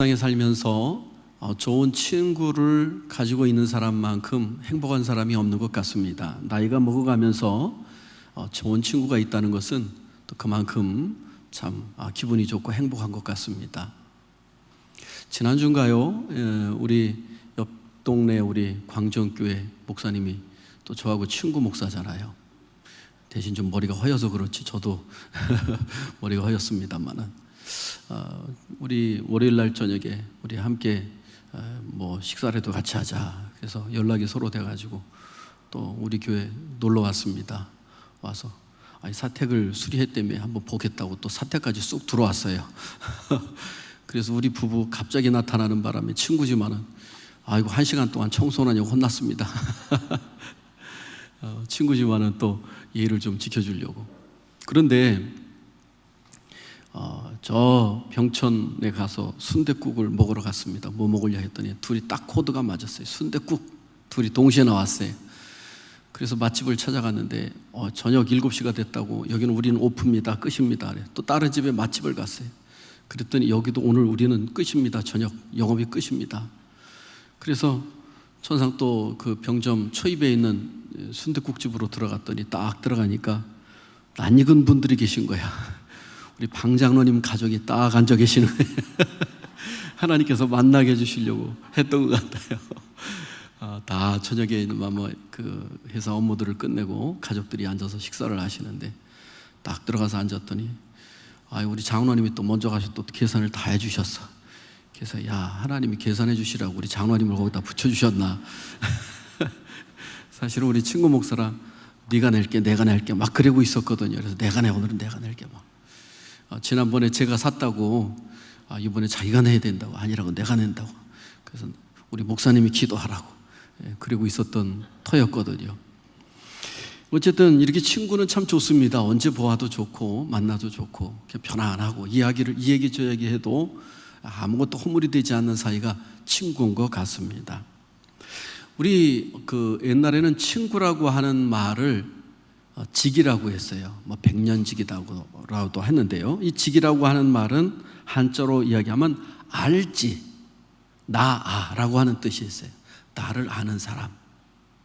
세상에 살면서 어, 좋은 친구를 가지고 있는 사람만큼 행복한 사람이 없는 것 같습니다. 나이가 먹어가면서 어, 좋은 친구가 있다는 것은 또 그만큼 참 아, 기분이 좋고 행복한 것 같습니다. 지난주인가요? 예, 우리 옆 동네 우리 광정교회 목사님이 또 저하고 친구 목사잖아요. 대신 좀 머리가 허여서 그렇지 저도 머리가 허였습니다만은 어, 우리 월요일 날 저녁에 우리 함께 어, 뭐 식사라도 같이 하자. 그래서 연락이 서로 돼가지고 또 우리 교회 놀러 왔습니다. 와서 아니 사택을 수리했다며 한번 보겠다고 또 사택까지 쑥 들어왔어요. 그래서 우리 부부 갑자기 나타나는 바람에 친구지만은 아이고 한 시간 동안 청소하냐고 혼났습니다. 어, 친구지만은 또 예의를 좀 지켜주려고. 그런데 어, 저 병천에 가서 순댓국을 먹으러 갔습니다. 뭐 먹으려 했더니 둘이 딱 코드가 맞았어요. 순댓국 둘이 동시에 나왔어요. 그래서 맛집을 찾아갔는데 어, 저녁 7시가 됐다고 여기는 우리는 오프입니다. 끝입니다. 또 다른 집에 맛집을 갔어요. 그랬더니 여기도 오늘 우리는 끝입니다. 저녁 영업이 끝입니다. 그래서 천상 또 그 병점 초입에 있는 순댓국집으로 들어갔더니 딱 들어가니까 낯익은 분들이 계신 거야. 우리 방장로님 가족이 딱 앉아 계시는. 하나님께서 만나게 해주시려고 했던 것 같아요. 아, 다 저녁에 뭐그 회사 업무들을 끝내고 가족들이 앉아서 식사를 하시는데 딱 들어가서 앉았더니 아 우리 장로님이 또 먼저 가서 또 계산을 다 해주셨어. 그래서 야 하나님이 계산해 주시라고 우리 장로님을 거기다 붙여주셨나? 사실은 우리 친구 목사랑 네가 낼게 내가 낼게 막 그러고 있었거든요. 그래서 내가 내 오늘은 내가 낼게 막. 아, 지난번에 제가 샀다고 아, 이번에 자기가 내야 된다고 아니라고 내가 낸다고. 그래서 우리 목사님이 기도하라고 예, 그리고 있었던 터였거든요. 어쨌든 이렇게 친구는 참 좋습니다. 언제 보아도 좋고 만나도 좋고 편안하고 이야기를 이 얘기 저 얘기 해도 아무것도 허물이 되지 않는 사이가 친구인 것 같습니다. 우리 그 옛날에는 친구라고 하는 말을 어, 직이라고 했어요. 뭐 백년 직이라고도 했는데요. 이 직이라고 하는 말은 한자로 이야기하면 알지, 나아라고 하는 뜻이 있어요. 나를 아는 사람.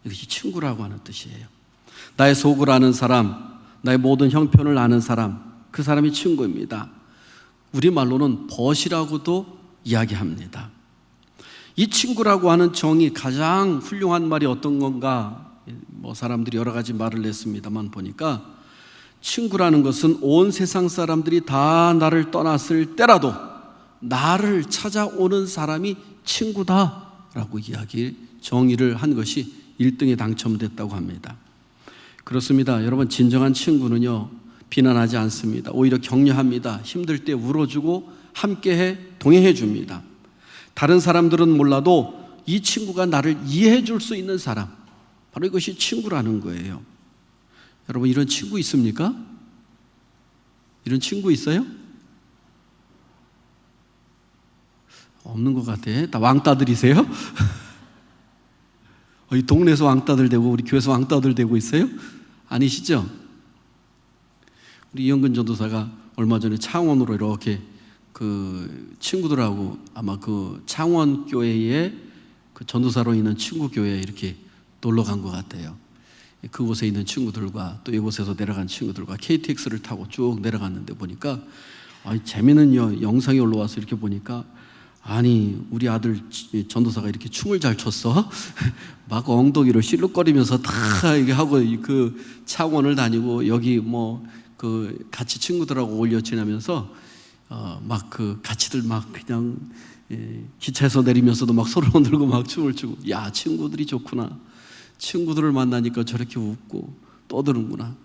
이것이 친구라고 하는 뜻이에요. 나의 속을 아는 사람, 나의 모든 형편을 아는 사람, 그 사람이 친구입니다. 우리 말로는 벗이라고도 이야기합니다. 이 친구라고 하는 정이 가장 훌륭한 말이 어떤 건가? 뭐 사람들이 여러 가지 말을 냈습니다만 보니까 친구라는 것은 온 세상 사람들이 다 나를 떠났을 때라도 나를 찾아오는 사람이 친구다라고 이야기 정의를 한 것이 1등에 당첨됐다고 합니다. 그렇습니다. 여러분 진정한 친구는요 비난하지 않습니다. 오히려 격려합니다. 힘들 때 울어주고 함께해 동행해 줍니다. 다른 사람들은 몰라도 이 친구가 나를 이해해 줄 수 있는 사람 바로 이것이 친구라는 거예요. 여러분 이런 친구 있습니까? 이런 친구 있어요? 없는 것 같아. 다 왕따들이세요? 어, 이 동네에서 왕따들 되고 우리 교회에서 왕따들 되고 있어요? 아니시죠? 우리 이영근 전도사가 얼마 전에 창원으로 이렇게 그 친구들하고 아마 그 창원 교회에 그 전도사로 있는 친구 교회에 이렇게 놀러 간 것 같아요. 그곳에 있는 친구들과 또 이곳에서 내려간 친구들과 KTX를 타고 쭉 내려갔는데 보니까 아, 재미있는 영상이 올라와서 이렇게 보니까 아니 우리 아들 전도사가 이렇게 춤을 잘 췄어 막 엉덩이를 실룩거리면서 다 이게 하고 그 창원을 다니고 여기 뭐 그 같이 친구들하고 올려 지나면서 어, 막 그 같이들 막 그냥 예, 기차에서 내리면서도 막 서로 흔들고 막 춤을 추고 야 친구들이 좋구나 친구들을 만나니까 저렇게 웃고 떠드는구나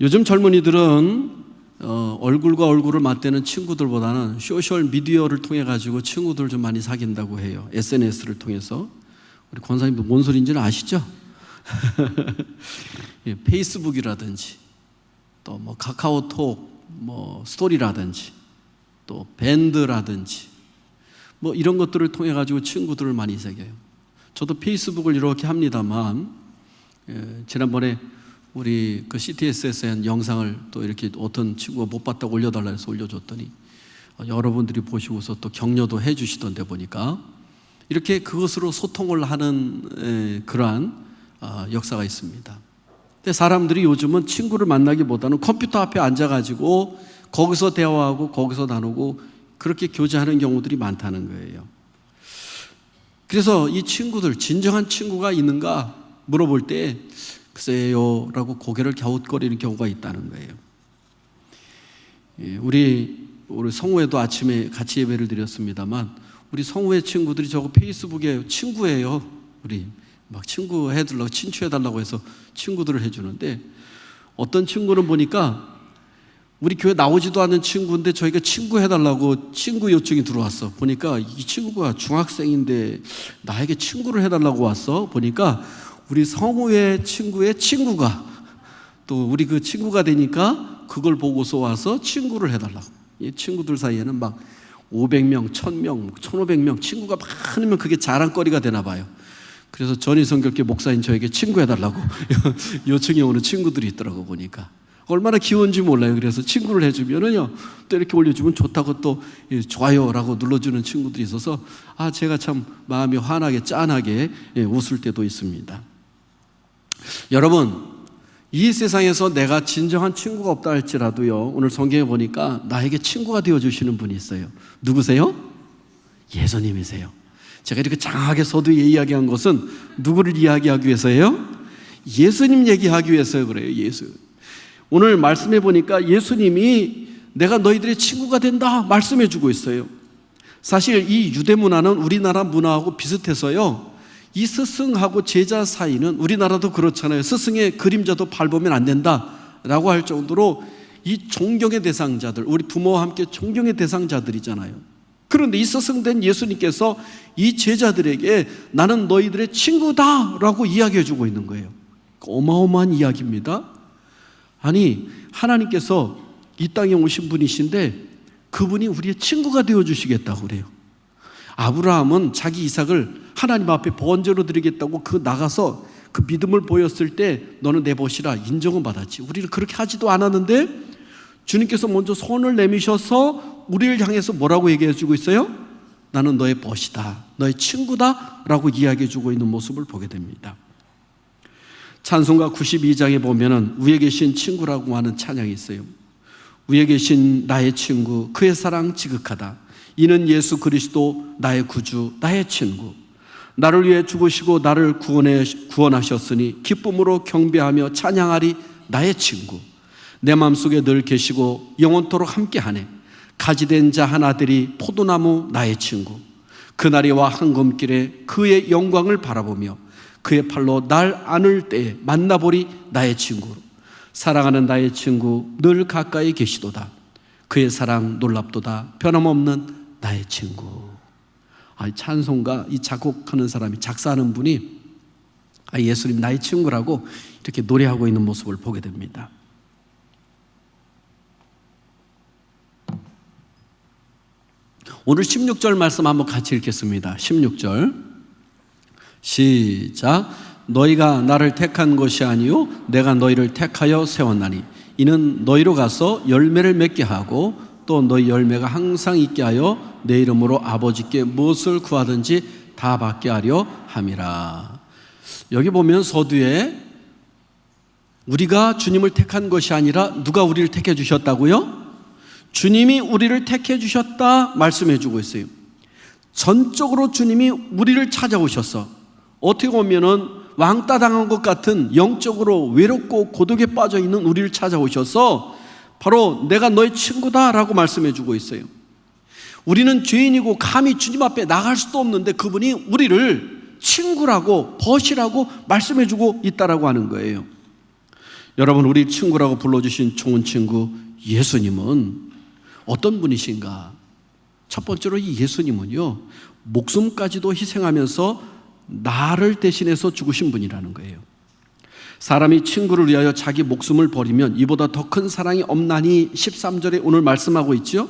요즘 젊은이들은 어, 얼굴과 얼굴을 맞대는 친구들보다는 소셜 미디어를 통해 가지고 친구들 좀 많이 사귄다고 해요 SNS를 통해서 우리 권사님도 뭔 소리인지는 아시죠? 예, 페이스북이라든지 또 뭐 카카오톡 뭐 스토리라든지 또 밴드라든지 뭐 이런 것들을 통해 가지고 친구들을 많이 사귀어요. 저도 페이스북을 이렇게 합니다만 예, 지난번에 우리 그 CTS에서 한 영상을 또 이렇게 어떤 친구가 못 봤다고 올려달라 해서 올려줬더니 어, 여러분들이 보시고서 또 격려도 해 주시던데 보니까 이렇게 그것으로 소통을 하는 에, 그러한 아, 역사가 있습니다. 근데 사람들이 요즘은 친구를 만나기보다는 컴퓨터 앞에 앉아가지고 거기서 대화하고 거기서 나누고 그렇게 교제하는 경우들이 많다는 거예요. 그래서 이 친구들 진정한 친구가 있는가 물어볼 때 글쎄요 라고 고개를 갸웃거리는 경우가 있다는 거예요. 예, 우리 우리 성우에도 아침에 같이 예배를 드렸습니다만 우리 성우의 친구들이 저거 페이스북에 친구예요. 우리 막 친구 해달라고 친추해달라고 해서 친구들을 해주는데 어떤 친구는 보니까 우리 교회 나오지도 않는 친구인데 저희가 친구 해달라고 친구 요청이 들어왔어. 보니까 이 친구가 중학생인데 나에게 친구를 해달라고 왔어. 보니까 우리 성우의 친구의 친구가 또 우리 그 친구가 되니까 그걸 보고서 와서 친구를 해달라고. 이 친구들 사이에는 막 500명, 1000명, 1500명 친구가 많으면 그게 자랑거리가 되나 봐요. 그래서 전희성교회 목사인 저에게 친구 해달라고 요청이 오는 친구들이 있더라고 보니까. 얼마나 귀여운지 몰라요. 그래서 친구를 해주면은요, 또 이렇게 올려주면 좋다고 또 예, 좋아요라고 눌러주는 친구들이 있어서 아, 제가 참 마음이 환하게 짠하게 예, 웃을 때도 있습니다. 여러분, 이 세상에서 내가 진정한 친구가 없다 할지라도요, 오늘 성경에 보니까 나에게 친구가 되어주시는 분이 있어요. 누구세요? 예수님이세요. 제가 이렇게 장하게 서두에 이야기한 것은 누구를 이야기하기 위해서예요? 예수님 얘기하기 위해서 그래요, 예수. 오늘 말씀해 보니까 예수님이 내가 너희들의 친구가 된다 말씀해 주고 있어요. 사실 이 유대 문화는 우리나라 문화하고 비슷해서요. 이 스승하고 제자 사이는 우리나라도 그렇잖아요. 스승의 그림자도 밟으면 안 된다라고 할 정도로 이 존경의 대상자들, 우리 부모와 함께 존경의 대상자들이잖아요. 그런데 이 스승된 예수님께서 이 제자들에게 나는 너희들의 친구다라고 이야기해 주고 있는 거예요. 어마어마한 이야기입니다. 아니, 하나님께서 이 땅에 오신 분이신데 그분이 우리의 친구가 되어 주시겠다고 그래요. 아브라함은 자기 이삭을 하나님 앞에 번제로 드리겠다고 그 나가서 그 믿음을 보였을 때 너는 내 벗이라 인정은 받았지. 우리는 그렇게 하지도 않았는데 주님께서 먼저 손을 내미셔서 우리를 향해서 뭐라고 얘기해 주고 있어요? 나는 너의 벗이다. 너의 친구다. 라고 이야기해 주고 있는 모습을 보게 됩니다. 찬송가 92장에 보면은 위에 계신 친구라고 하는 찬양이 있어요. 위에 계신 나의 친구, 그의 사랑 지극하다. 이는 예수 그리스도 나의 구주, 나의 친구. 나를 위해 죽으시고 나를 구원해, 구원하셨으니 기쁨으로 경배하며 찬양하리 나의 친구. 내 마음속에 늘 계시고 영원토록 함께하네. 가지된 자 하나들이 포도나무 나의 친구. 그날이와 황금길에 그의 영광을 바라보며 그의 팔로 날 안을 때에 만나보리 나의 친구. 사랑하는 나의 친구 늘 가까이 계시도다. 그의 사랑 놀랍도다. 변함없는 나의 친구. 아, 찬송가 이 작곡하는 사람이 작사하는 분이 아, 예수님 나의 친구라고 이렇게 노래하고 있는 모습을 보게 됩니다. 오늘 16절 말씀 한번 같이 읽겠습니다. 16절. 시작. 너희가 나를 택한 것이 아니요 내가 너희를 택하여 세웠나니 이는 너희로 가서 열매를 맺게 하고 또 너희 열매가 항상 있게 하여 내 이름으로 아버지께 무엇을 구하든지 다 받게 하려 함이라. 여기 보면 서두에 우리가 주님을 택한 것이 아니라 누가 우리를 택해 주셨다고요? 주님이 우리를 택해 주셨다 말씀해 주고 있어요. 전적으로 주님이 우리를 찾아오셨어. 어떻게 보면은 왕따 당한 것 같은 영적으로 외롭고 고독에 빠져 있는 우리를 찾아오셔서 바로 내가 너의 친구다라고 말씀해 주고 있어요. 우리는 죄인이고 감히 주님 앞에 나갈 수도 없는데 그분이 우리를 친구라고 벗이라고 말씀해 주고 있다라고 하는 거예요. 여러분 우리 친구라고 불러 주신 좋은 친구 예수님은 어떤 분이신가? 첫 번째로 이 예수님은요 목숨까지도 희생하면서 나를 대신해서 죽으신 분이라는 거예요. 사람이 친구를 위하여 자기 목숨을 버리면 이보다 더 큰 사랑이 없나니 13절에 오늘 말씀하고 있죠.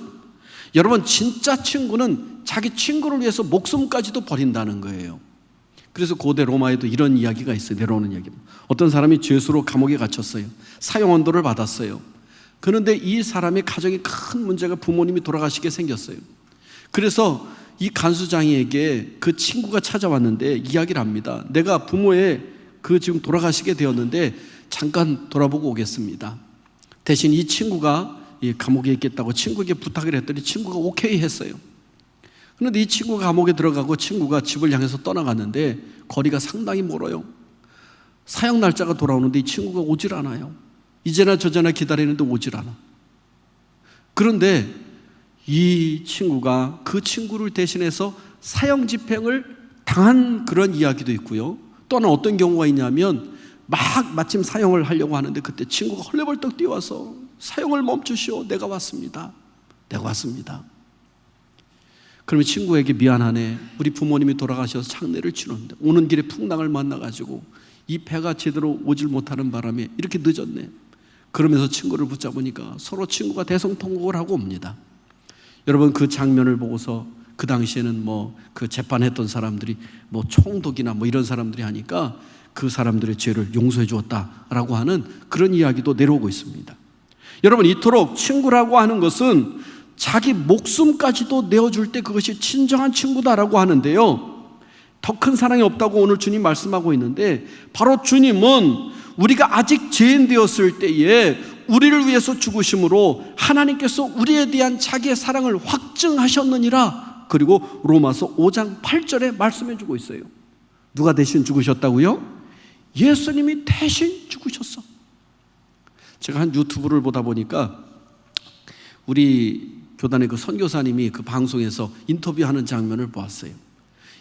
여러분 진짜 친구는 자기 친구를 위해서 목숨까지도 버린다는 거예요. 그래서 고대 로마에도 이런 이야기가 있어요. 내려오는 이야기. 어떤 사람이 죄수로 감옥에 갇혔어요. 사형 언도를 받았어요. 그런데 이 사람의 가정에 큰 문제가 부모님이 돌아가시게 생겼어요. 그래서 이 간수장이에게 그 친구가 찾아왔는데 이야기를 합니다. 내가 부모의 그 지금 돌아가시게 되었는데 잠깐 돌아보고 오겠습니다. 대신 이 친구가 이 감옥에 있겠다고 친구에게 부탁을 했더니 친구가 오케이 했어요. 그런데 이 친구가 감옥에 들어가고 친구가 집을 향해서 떠나갔는데 거리가 상당히 멀어요. 사형 날짜가 돌아오는데 이 친구가 오질 않아요. 이제나 저제나 기다리는데 오질 않아. 그런데 이 친구가 그 친구를 대신해서 사형 집행을 당한 그런 이야기도 있고요. 또는 어떤 경우가 있냐면 막 마침 사형을 하려고 하는데 그때 친구가 헐레벌떡 뛰어와서 사형을 멈추시오. 내가 왔습니다. 내가 왔습니다. 그러면 친구에게 미안하네. 우리 부모님이 돌아가셔서 장례를 치렀는데 오는 길에 풍랑을 만나가지고 이 배가 제대로 오질 못하는 바람에 이렇게 늦었네. 그러면서 친구를 붙잡으니까 서로 친구가 대성통곡을 하고 옵니다. 여러분 그 장면을 보고서 그 당시에는 뭐 그 재판했던 사람들이 뭐 총독이나 뭐 이런 사람들이 하니까 그 사람들의 죄를 용서해 주었다라고 하는 그런 이야기도 내려오고 있습니다. 여러분 이토록 친구라고 하는 것은 자기 목숨까지도 내어줄 때 그것이 진정한 친구다라고 하는데요. 더 큰 사랑이 없다고 오늘 주님 말씀하고 있는데 바로 주님은 우리가 아직 죄인 되었을 때에 우리를 위해서 죽으심으로 하나님께서 우리에 대한 자기의 사랑을 확증하셨느니라 그리고 로마서 5장 8절에 말씀해 주고 있어요. 누가 대신 죽으셨다고요? 예수님이 대신 죽으셨어. 제가 한 유튜브를 보다 보니까 우리 교단의 그 선교사님이 그 방송에서 인터뷰하는 장면을 보았어요.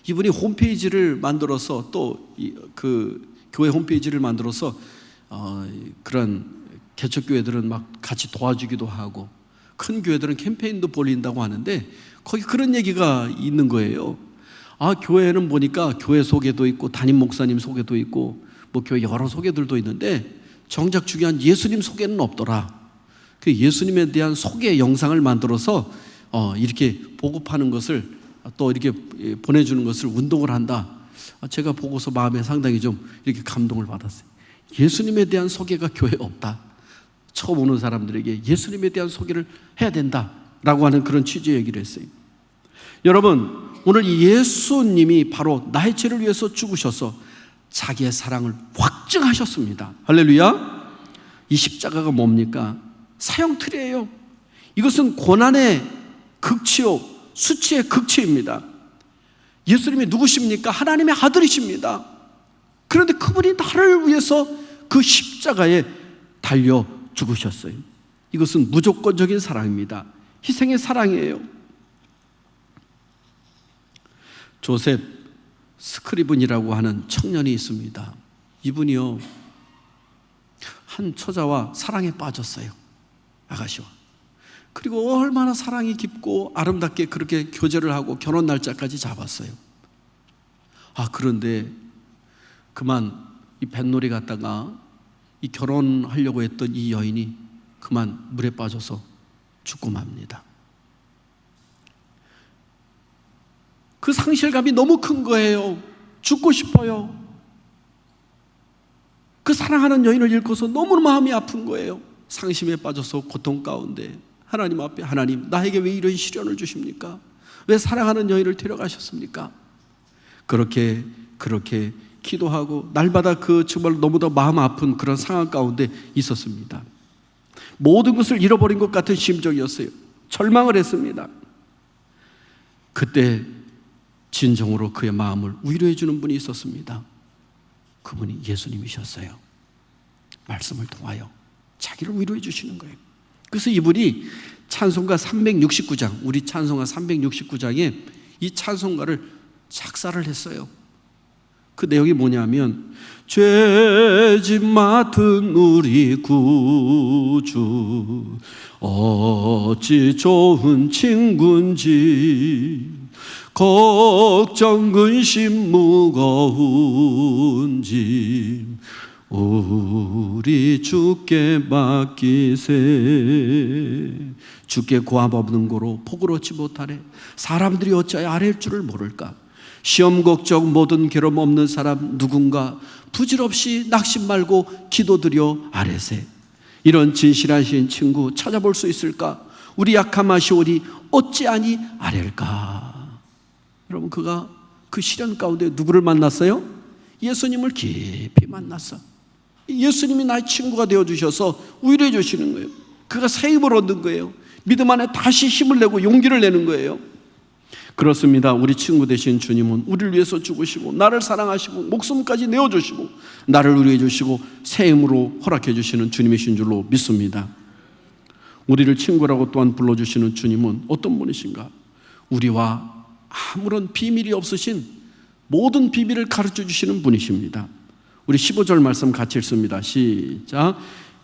이분이 홈페이지를 만들어서 또 그 교회 홈페이지를 만들어서 어, 그런 개척 교회들은 막 같이 도와주기도 하고 큰 교회들은 캠페인도 벌린다고 하는데 거기 그런 얘기가 있는 거예요. 아 교회는 보니까 교회 소개도 있고 담임 목사님 소개도 있고 뭐 교회 여러 소개들도 있는데 정작 중요한 예수님 소개는 없더라. 그 예수님에 대한 소개 영상을 만들어서 어, 이렇게 보급하는 것을 또 이렇게 보내주는 것을 운동을 한다. 아, 제가 보고서 마음에 상당히 좀 이렇게 감동을 받았어요. 예수님에 대한 소개가 교회에 없다. 처음 오는 사람들에게 예수님에 대한 소개를 해야 된다라고 하는 그런 취지의 얘기를 했어요. 여러분, 오늘 이 예수님이 바로 나의 죄를 위해서 죽으셔서 자기의 사랑을 확증하셨습니다. 할렐루야. 이 십자가가 뭡니까? 사형틀이에요. 이것은 고난의 극치요, 수치의 극치입니다. 예수님이 누구십니까? 하나님의 아들이십니다. 그런데 그분이 나를 위해서 그 십자가에 달려 죽으셨어요. 이것은 무조건적인 사랑입니다. 희생의 사랑이에요. 조셉 스크리븐이라고 하는 청년이 있습니다. 이분이요, 한 처자와 사랑에 빠졌어요. 아가씨와. 그리고 얼마나 사랑이 깊고 아름답게 그렇게 교제를 하고 결혼 날짜까지 잡았어요. 아, 그런데 그만 이 뱃놀이 갔다가 이 결혼하려고 했던 이 여인이 그만 물에 빠져서 죽고 맙니다. 그 상실감이 너무 큰 거예요. 죽고 싶어요. 그 사랑하는 여인을 잃고서 너무 마음이 아픈 거예요. 상심에 빠져서 고통 가운데 하나님 앞에 하나님 나에게 왜 이런 시련을 주십니까? 왜 사랑하는 여인을 데려가셨습니까? 그렇게 그렇게 기도하고 날마다 그 정말 너무도 마음 아픈 그런 상황 가운데 있었습니다. 모든 것을 잃어버린 것 같은 심정이었어요. 절망을 했습니다. 그때 진정으로 그의 마음을 위로해 주는 분이 있었습니다. 그분이 예수님이셨어요. 말씀을 통하여 자기를 위로해 주시는 거예요. 그래서 이분이 찬송가 369장, 우리 찬송가 369장에 이 찬송가를 작사를 했어요. 그 내용이 뭐냐면 죄짐 맡은 우리 구주 어찌 좋은 친군지 걱정 근심 무거운 짐 우리 주께 맡기세. 주께 구함 없는 복을 얻지 못하래 사람들이 어찌하여 아랠 줄을 모를까 시험 걱정 모든 괴로움 없는 사람 누군가 부질없이 낙심 말고 기도드려 아뢰세 이런 진실하신 친구 찾아볼 수 있을까? 우리 약함하시오리 어찌하니 아랠까? 여러분 그가 그 시련 가운데 누구를 만났어요? 예수님을 깊이 만났어. 예수님이 나의 친구가 되어 주셔서 위로해 주시는 거예요. 그가 새 힘을 얻는 거예요. 믿음 안에 다시 힘을 내고 용기를 내는 거예요. 그렇습니다. 우리 친구 되신 주님은 우리를 위해서 죽으시고 나를 사랑하시고 목숨까지 내어 주시고 나를 위로해 주시고 새 힘으로 허락해 주시는 주님이신 줄로 믿습니다. 우리를 친구라고 또한 불러 주시는 주님은 어떤 분이신가? 우리와 아무런 비밀이 없으신 모든 비밀을 가르쳐 주시는 분이십니다. 우리 15절 말씀 같이 읽습니다. 시작.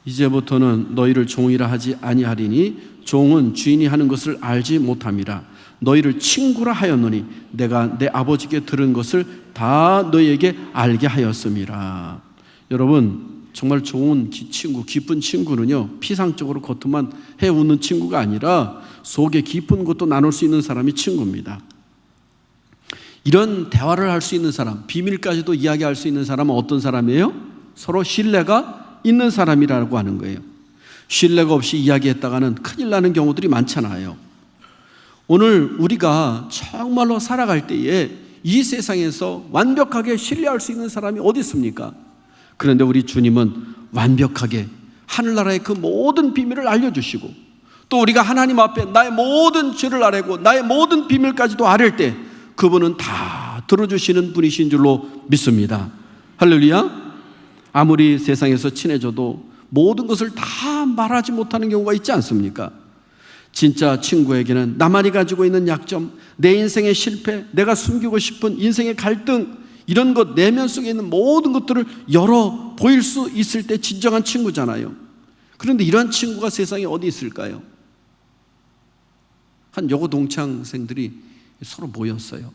이제부터는 너희를 종이라 하지 아니하리니 종은 주인이 하는 것을 알지 못함이라 너희를 친구라 하였노니 내가 내 아버지께 들은 것을 다 너희에게 알게 하였음이라. 여러분 정말 좋은 기- 친구, 기쁜 친구는요 피상적으로 겉만 해 웃는 친구가 아니라 속에 깊은 것도 나눌 수 있는 사람이 친구입니다. 이런 대화를 할 수 있는 사람, 비밀까지도 이야기할 수 있는 사람은 어떤 사람이에요? 서로 신뢰가 있는 사람이라고 하는 거예요. 신뢰가 없이 이야기했다가는 큰일 나는 경우들이 많잖아요. 오늘 우리가 정말로 살아갈 때에 이 세상에서 완벽하게 신뢰할 수 있는 사람이 어디 있습니까? 그런데 우리 주님은 완벽하게 하늘나라의 그 모든 비밀을 알려주시고 또 우리가 하나님 앞에 나의 모든 죄를 아뢰고 나의 모든 비밀까지도 아뢰 때 그분은 다 들어주시는 분이신 줄로 믿습니다. 할렐루야. 아무리 세상에서 친해져도 모든 것을 다 말하지 못하는 경우가 있지 않습니까? 진짜 친구에게는 나만이 가지고 있는 약점, 내 인생의 실패, 내가 숨기고 싶은 인생의 갈등, 이런 것 내면 속에 있는 모든 것들을 열어 보일 수 있을 때 진정한 친구잖아요. 그런데 이런 친구가 세상에 어디 있을까요? 한 여고 동창생들이 서로 모였어요.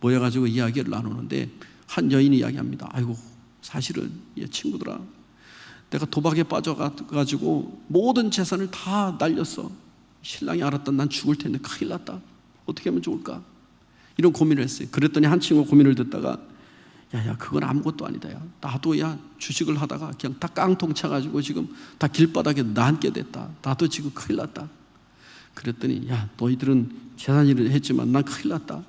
모여가지고 이야기를 나누는데 한 여인이 이야기합니다. 아이고 사실은 얘 친구들아, 내가 도박에 빠져가지고 모든 재산을 다 날렸어. 신랑이 알았다. 난 죽을 텐데 큰일 났다. 어떻게 하면 좋을까? 이런 고민을 했어요. 그랬더니 한 친구 고민을 듣다가 야야 그건 아무것도 아니다. 야 나도 야 주식을 하다가 그냥 다 깡통 차가지고 지금 다 길바닥에 나앉게 됐다. 나도 지금 큰일 났다. 그랬더니 야 너희들은 재산 일을 했지만 난 큰일 났다.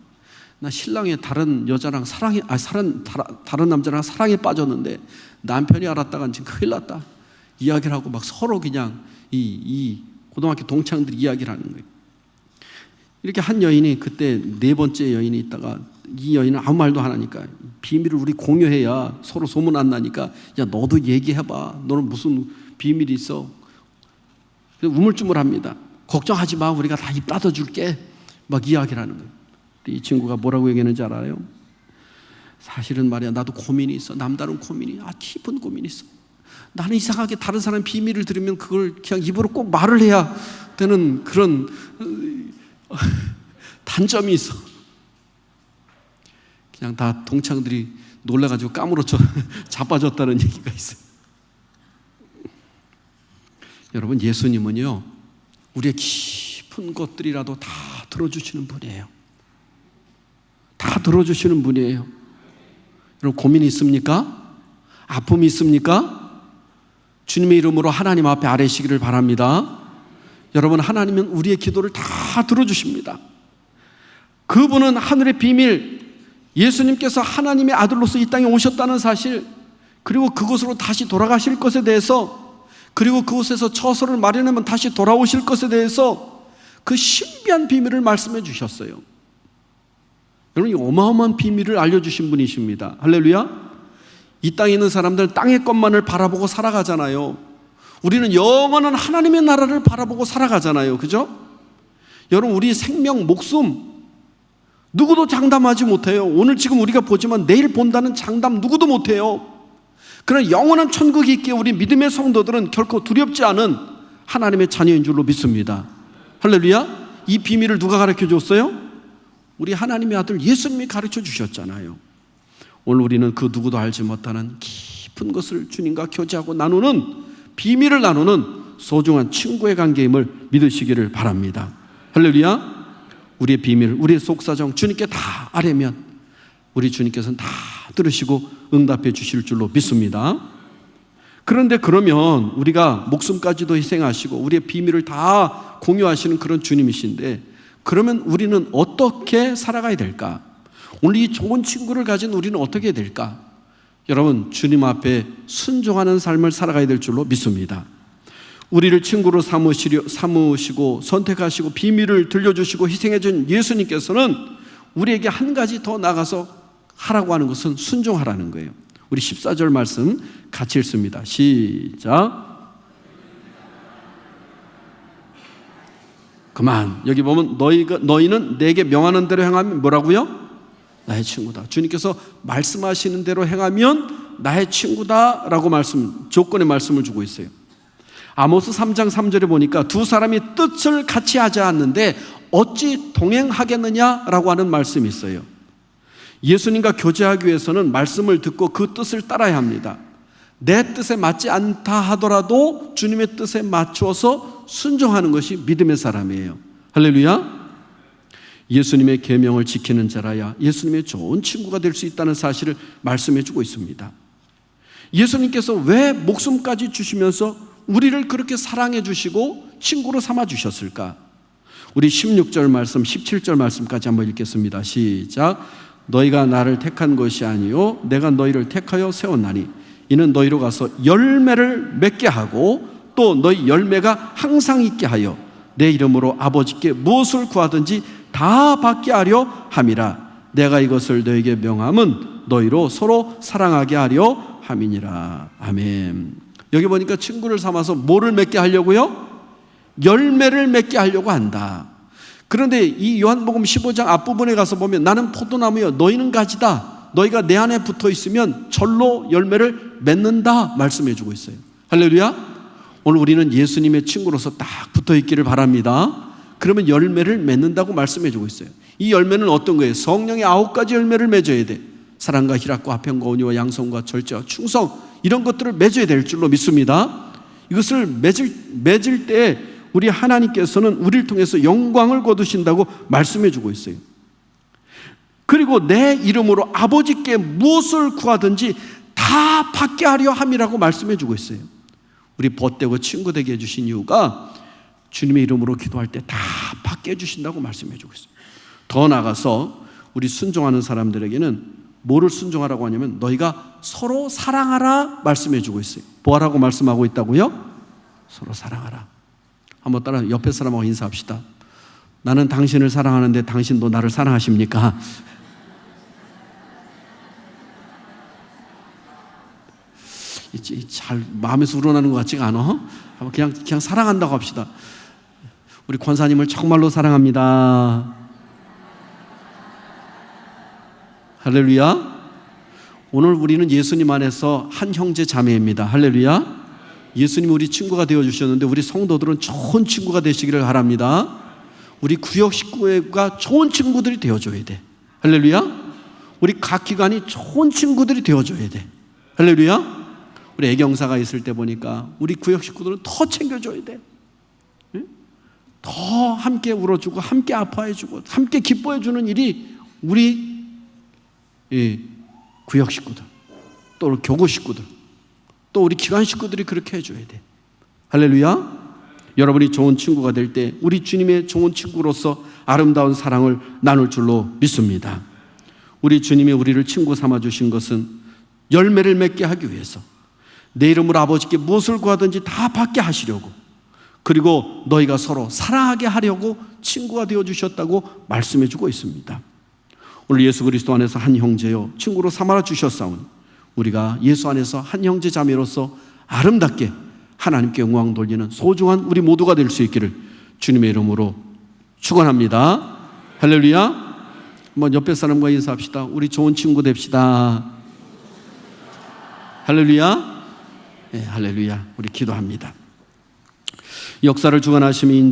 나 신랑의 다른 여자랑 사랑에 아 사람 다른 남자랑 사랑에 빠졌는데 남편이 알았다간 지금 큰일 났다. 이야기를 하고 막 서로 그냥 이, 이 고등학교 동창들이 이야기를 하는 거예요. 이렇게 한 여인이 그때 네 번째 여인이 있다가 이 여인은 아무 말도 안 하니까 비밀을 우리 공유해야 서로 소문 안 나니까 야 너도 얘기해봐. 너는 무슨 비밀이 있어? 우물쭈물합니다. 걱정하지 마. 우리가 다 입 닫아줄게. 막 이야기를 하는 거예요. 이 친구가 뭐라고 얘기했는지 알아요? 사실은 말이야 나도 고민이 있어. 남다른 고민이 아 깊은 고민이 있어. 나는 이상하게 다른 사람 비밀을 들으면 그걸 그냥 입으로 꼭 말을 해야 되는 그런 어, 단점이 있어. 그냥 다 동창들이 놀라가지고 까무러져 자빠졌다는 얘기가 있어요. 여러분 예수님은요 우리의 깊은 것들이라도 다 들어주시는 분이에요. 다 들어주시는 분이에요. 여러분 고민이 있습니까? 아픔이 있습니까? 주님의 이름으로 하나님 앞에 아뢰시기를 바랍니다. 여러분 하나님은 우리의 기도를 다 들어주십니다. 그분은 하늘의 비밀, 예수님께서 하나님의 아들로서 이 땅에 오셨다는 사실, 그리고 그곳으로 다시 돌아가실 것에 대해서, 그리고 그곳에서 처소를 마련하면 다시 돌아오실 것에 대해서 그 신비한 비밀을 말씀해 주셨어요. 여러분, 이 어마어마한 비밀을 알려주신 분이십니다. 할렐루야. 이 땅에 있는 사람들은 땅의 것만을 바라보고 살아가잖아요. 우리는 영원한 하나님의 나라를 바라보고 살아가잖아요. 그죠? 여러분, 우리 생명, 목숨, 누구도 장담하지 못해요. 오늘 지금 우리가 보지만 내일 본다는 장담 누구도 못해요. 그러나 영원한 천국이 있기에 우리 믿음의 성도들은 결코 두렵지 않은 하나님의 자녀인 줄로 믿습니다. 할렐루야. 이 비밀을 누가 가르쳐 줬어요? 우리 하나님의 아들 예수님이 가르쳐 주셨잖아요. 오늘 우리는 그 누구도 알지 못하는 깊은 것을 주님과 교제하고 나누는 비밀을 나누는 소중한 친구의 관계임을 믿으시기를 바랍니다. 할렐루야. 우리의 비밀, 우리의 속사정 주님께 다 아뢰면 우리 주님께서는 다 들으시고 응답해 주실 줄로 믿습니다. 그런데 그러면 우리가 목숨까지도 희생하시고 우리의 비밀을 다 공유하시는 그런 주님이신데 그러면 우리는 어떻게 살아가야 될까? 오늘 이 좋은 친구를 가진 우리는 어떻게 될까? 여러분, 주님 앞에 순종하는 삶을 살아가야 될 줄로 믿습니다. 우리를 친구로 삼으시려, 삼으시고 선택하시고 비밀을 들려주시고 희생해준 예수님께서는 우리에게 한 가지 더 나가서 하라고 하는 것은 순종하라는 거예요. 우리 14절 말씀 같이 읽습니다. 시작. 그만. 여기 보면 너희가 너희는 내게 명하는 대로 행하면 뭐라고요? 나의 친구다. 주님께서 말씀하시는 대로 행하면 나의 친구다라고 말씀 조건의 말씀을 주고 있어요. 아모스 3장 3절에 보니까 두 사람이 뜻을 같이 하지 않는데 어찌 동행하겠느냐라고 하는 말씀이 있어요. 예수님과 교제하기 위해서는 말씀을 듣고 그 뜻을 따라야 합니다. 내 뜻에 맞지 않다 하더라도 주님의 뜻에 맞추어서 순종하는 것이 믿음의 사람이에요. 할렐루야. 예수님의 계명을 지키는 자라야 예수님의 좋은 친구가 될 수 있다는 사실을 말씀해 주고 있습니다. 예수님께서 왜 목숨까지 주시면서 우리를 그렇게 사랑해 주시고 친구로 삼아 주셨을까? 우리 16절 말씀, 17절 말씀까지 한번 읽겠습니다. 시작. 너희가 나를 택한 것이 아니요 내가 너희를 택하여 세웠나니 이는 너희로 가서 열매를 맺게 하고 또 너희 열매가 항상 있게 하여 내 이름으로 아버지께 무엇을 구하든지 다 받게 하려 함이라 내가 이것을 너에게 명함은 너희로 서로 사랑하게 하려 함이니라 아멘 여기 보니까 친구를 삼아서 뭐를 맺게 하려고요? 열매를 맺게 하려고 한다 그런데 이 요한복음 15장 앞부분에 가서 보면 나는 포도나무여 너희는 가지다. 너희가 내 안에 붙어 있으면 절로 열매를 맺는다 말씀해 주고 있어요. 할렐루야. 오늘 우리는 예수님의 친구로서 딱 붙어 있기를 바랍니다. 그러면 열매를 맺는다고 말씀해 주고 있어요. 이 열매는 어떤 거예요? 성령의 아홉 가지 열매를 맺어야 돼. 사랑과 희락과 화평과 온유와 양성과 절제와 충성 이런 것들을 맺어야 될 줄로 믿습니다. 이것을 맺을 맺을 때 우리 하나님께서는 우리를 통해서 영광을 거두신다고 말씀해 주고 있어요. 그리고 내 이름으로 아버지께 무엇을 구하든지 다 받게 하려 함이라고 말씀해 주고 있어요. 우리 벗되고 친구 되게 해 주신 이유가 주님의 이름으로 기도할 때 다 받게 해주신다고 말씀해 주고 있어요. 더 나가서 우리 순종하는 사람들에게는 뭐를 순종하라고 하냐면 너희가 서로 사랑하라 말씀해 주고 있어요. 뭐하라고 말씀하고 있다고요? 서로 사랑하라. 한번 따라 옆에 사람하고 인사합시다. 나는 당신을 사랑하는데 당신도 나를 사랑하십니까? 잘 마음에서 우러나는 것 같지가 않아? 그냥 그냥 사랑한다고 합시다. 우리 권사님을 정말로 사랑합니다. 할렐루야. 오늘 우리는 예수님 안에서 한 형제 자매입니다. 할렐루야. 예수님 우리 친구가 되어 주셨는데 우리 성도들은 좋은 친구가 되시기를 바랍니다. 우리 구역 식구가 좋은 친구들이 되어 줘야 돼. 할렐루야. 우리 각 기관이 좋은 친구들이 되어 줘야 돼. 할렐루야. 우리 애경사가 있을 때 보니까 우리 구역 식구들은 더 챙겨 줘야 돼. 더 함께 울어주고 함께 아파해주고 함께 기뻐해주는 일이 우리 구역 식구들 또 교구 식구들 또 우리 기관 식구들이 그렇게 해줘야 돼. 할렐루야. 여러분이 좋은 친구가 될 때 우리 주님의 좋은 친구로서 아름다운 사랑을 나눌 줄로 믿습니다. 우리 주님이 우리를 친구 삼아 주신 것은 열매를 맺게 하기 위해서 내 이름으로 아버지께 무엇을 구하든지 다 받게 하시려고 그리고 너희가 서로 사랑하게 하려고 친구가 되어 주셨다고 말씀해 주고 있습니다. 오늘 예수 그리스도 안에서 한 형제요 친구로 삼아 주셨사오니 우리가 예수 안에서 한 형제 자매로서 아름답게 하나님께 영광 돌리는 소중한 우리 모두가 될 수 있기를 주님의 이름으로 축원합니다. 할렐루야. 한번 옆에 사람과 인사합시다. 우리 좋은 친구 됩시다. 할렐루야. 네, 할렐루야. 우리 기도합니다. 역사를 주관하심이